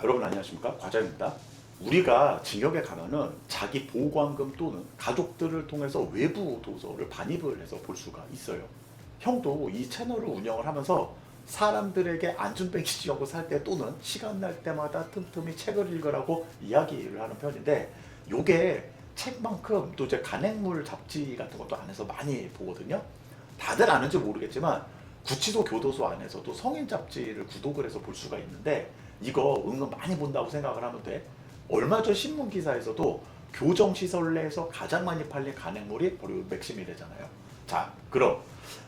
여러분 안녕하십니까 과자입니다. 우리가 징역에 가면은 자기 보관금 또는 가족들을 통해서 외부 도서를 반입을 해서 볼 수가 있어요. 형도 이 채널을 운영을 하면서 사람들에게 안준뱅이 지역을 살 때 또는 시간 날 때마다 틈틈이 책을 읽으라고 이야기를 하는 편인데 요게 책만큼 또 이제 간행물 잡지 같은 것도 안에서 많이 보거든요. 다들 아는지 모르겠지만 구치소 교도소 안에서도 성인 잡지를 구독을 해서 볼 수가 있는데 이거 은근 많이 본다고 생각을 하면 돼. 얼마 전 신문 기사에서도 교정 시설 내에서 가장 많이 팔린 간행물이 바로 맥심이래잖아요. 자, 그럼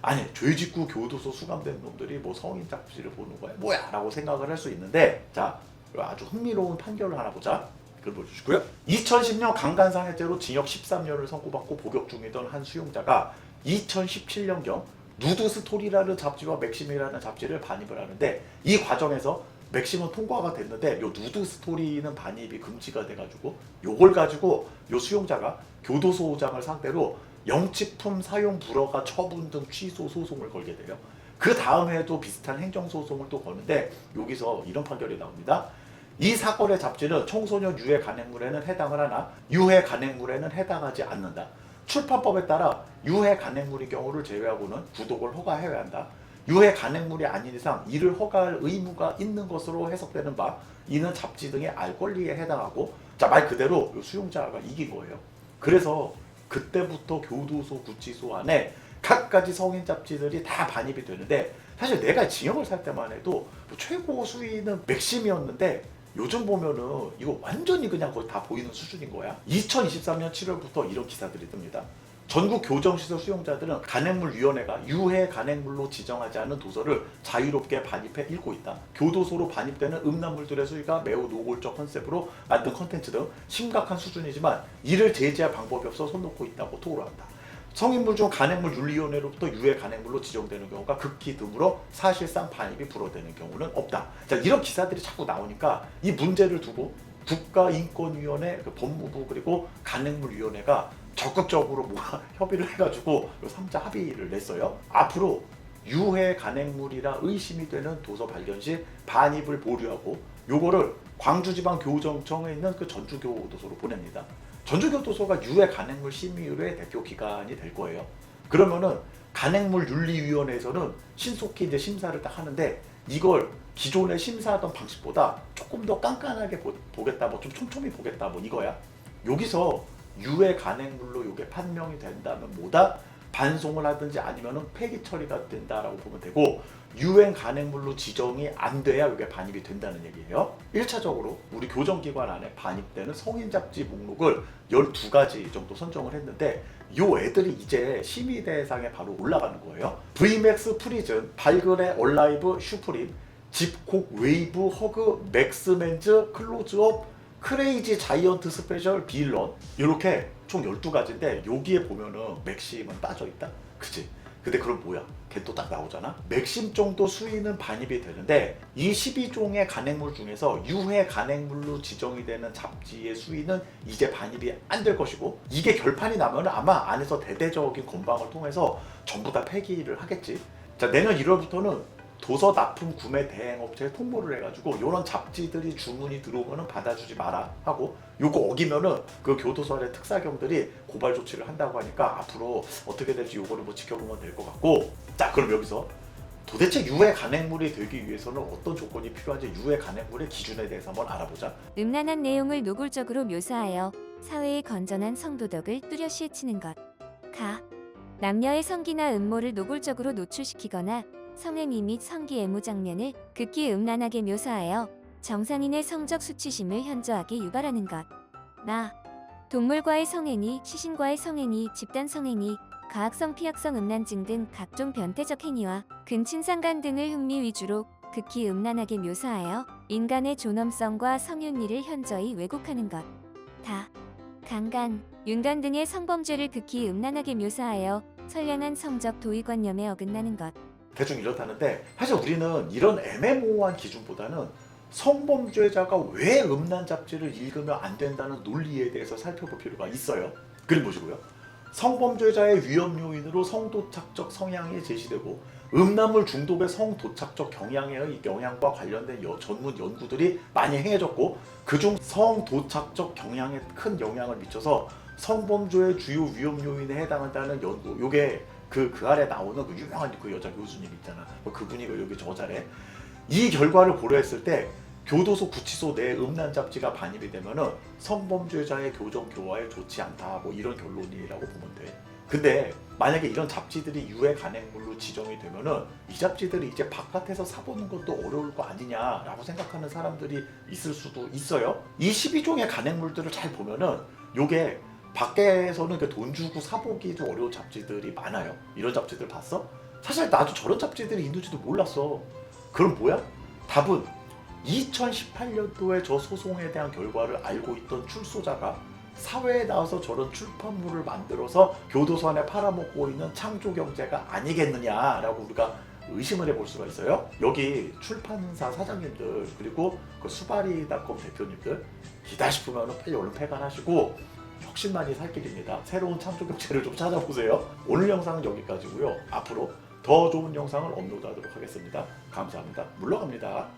아니 죄짓고 교도소 수감된 놈들이 뭐 성인 잡지를 보는 거야 뭐야라고 생각을 할 수 있는데 자 아주 흥미로운 판결을 하나 보자. 그걸 보여주시고요. 2010년 강간상해죄로 징역 13년을 선고받고 복역 중이던 한 수용자가 2017년경 누드 스토리라는 잡지와 맥심이라는 잡지를 반입을 하는데 이 과정에서 맥심은 통과가 됐는데 요 누드 스토리는 반입이 금지가 돼가지고 요걸 가지고 요 수용자가 교도소장을 상대로 영치품 사용 불허가 처분 등 취소 소송을 걸게 돼요. 그 다음에도 비슷한 행정 소송을 또 거는데 여기서 이런 판결이 나옵니다. 이 사건의 잡지는 청소년 유해 간행물에는 해당을 하나 유해 간행물에는 해당하지 않는다. 출판법에 따라 유해 간행물의 경우를 제외하고는 구독을 허가해야 한다. 유해 간행물이 아닌 이상 이를 허가할 의무가 있는 것으로 해석되는 바 이는 잡지 등의 알 권리에 해당하고 자 말 그대로 요 수용자가 이긴 거예요. 그래서 그때부터 교도소 구치소 안에 각가지 성인 잡지들이 다 반입이 되는데 사실 내가 징역을 살 때만 해도 뭐 최고 수위는 맥심이었는데 요즘 보면은 이거 완전히 그냥 거의 다 보이는 수준인 거야. 2023년 7월부터 이런 기사들이 뜹니다. 전국 교정시설 수용자들은 간행물위원회가 유해 간행물로 지정하지 않은 도서를 자유롭게 반입해 읽고 있다. 교도소로 반입되는 음란물들의 수위가 매우 노골적 컨셉으로 만든 컨텐츠 등 심각한 수준이지만 이를 제재할 방법이 없어 손 놓고 있다고 토로한다. 성인물 중 간행물 윤리위원회로부터 유해 간행물로 지정되는 경우가 극히 드물어 사실상 반입이 불어되는 경우는 없다. 자 이런 기사들이 자꾸 나오니까 이 문제를 두고 국가인권위원회, 그 법무부 그리고 간행물위원회가 적극적으로 뭔가 협의를 해가지고 3자 합의를 냈어요. 앞으로 유해 간행물이라 의심이 되는 도서 발견 시 반입을 보류하고 요거를 광주지방교정청에 있는 그 전주교도소로 보냅니다. 전주교도소가 유해 간행물 심의위의 대표 기관이 될 거예요. 그러면은 간행물 윤리위원회에서는 신속히 이제 심사를 딱 하는데 이걸 기존에 심사하던 방식보다 조금 더 깐깐하게 보, 보겠다, 뭐 좀 촘촘히 보겠다, 뭐 이거야. 여기서 유해 간행물로 이게 판명이 된다면 뭐다? 반송을 하든지 아니면은 폐기 처리가 된다라고 보면 되고 유행 간행물로 지정이 안 돼야 이게 반입이 된다는 얘기예요. 1차적으로 우리 교정기관 안에 반입되는 성인 잡지 목록을 12가지 정도 선정을 했는데 요 애들이 이제 심의 대상에 바로 올라가는 거예요. VMAX 프리즌, 발그레 얼라이브 슈프림, 집콕 웨이브 허그 맥스맨즈 클로즈업 크레이지 자이언트 스페셜 빌런 이렇게 총 12가지인데 여기에 보면은 맥심은 빠져있다 그치? 근데 그럼 뭐야? 걔 또 딱 나오잖아? 맥심 정도 수위는 반입이 되는데 이 12종의 간행물 중에서 유해 간행물로 지정이 되는 잡지의 수위는 이제 반입이 안 될 것이고 이게 결판이 나면 아마 안에서 대대적인 건방을 통해서 전부 다 폐기를 하겠지 자 내년 1월부터는 도서 납품 구매 대행 업체에 통보를 해가지고 이런 잡지들이 주문이 들어오면은 받아주지 마라 하고 요거 어기면은 그 교도소 안의 특사경들이 고발 조치를 한다고 하니까 앞으로 어떻게 될지 요거를 뭐 지켜보면 될 것 같고 자 그럼 여기서 도대체 유해 간행물이 되기 위해서는 어떤 조건이 필요한지 유해 간행물의 기준에 대해서 한번 알아보자. 음란한 내용을 노골적으로 묘사하여 사회의 건전한 성도덕을 뚜렷이 해치는 것. 가. 남녀의 성기나 음모를 노골적으로 노출시키거나 성행위 및 성기 애무 장면을 극히 음란하게 묘사하여 정상인의 성적 수치심을 현저하게 유발하는 것. 나. 동물과의 성행위, 시신과의 성행위, 집단 성행위, 가학성 피학성 음란증 등 각종 변태적 행위와 근친상간 등을 흥미 위주로 극히 음란하게 묘사하여 인간의 존엄성과 성윤리를 현저히 왜곡하는 것. 다. 강간, 윤간 등의 성범죄를 극히 음란하게 묘사하여 선량한 성적 도의관념에 어긋나는 것. 대충 이렇다는데 사실 우리는 이런 애매모호한 기준보다는 성범죄자가 왜 음란 잡지를 읽으면 안 된다는 논리에 대해서 살펴볼 필요가 있어요. 그림 보시고요. 성범죄자의 위험 요인으로 성도착적 성향이 제시되고 음란물 중독의 성도착적 경향의 영향과 관련된 여- 전문 연구들이 많이 행해졌고 그중 성도착적 경향에 큰 영향을 미쳐서 성범죄의 주요 위험 요인에 해당한다는 연구. 요게 그, 그 아래 나오는 그 유명한 그 여자 교수님 있잖아. 뭐 그분이 그 여기 저자래. 이 결과를 고려했을 때 교도소 구치소 내 음란 잡지가 반입이 되면은 성범죄자의 교정 교화에 좋지 않다. 뭐 이런 결론이라고 보면 돼. 근데 만약에 이런 잡지들이 유해 간행물로 지정이 되면은 이 잡지들이 이제 바깥에서 사보는 것도 어려울 거 아니냐라고 생각하는 사람들이 있을 수도 있어요. 이 12종의 간행물들을 잘 보면은 요게 밖에서는 그돈 주고 사보기도 어려운 잡지들이 많아요. 이런 잡지들 봤어? 사실 나도 저런 잡지들이 있는지도 몰랐어. 그럼 뭐야? 답은 2018년도에 저 소송에 대한 결과를 알고 있던 출소자가 사회에 나와서 저런 출판물을 만들어서 교도소 안에 팔아먹고 있는 창조 경제가 아니겠느냐라고 우리가 의심을 해볼 수가 있어요. 여기 출판사 사장님들 그리고 그 수바리닷컴 대표님들 기다 싶으면 빨리 얼른 폐간하시고 혁신만이 살 길입니다. 새로운 창조 경제를 좀 찾아보세요. 오늘 영상은 여기까지고요. 앞으로 더 좋은 영상을 업로드하도록 하겠습니다. 감사합니다. 물러갑니다.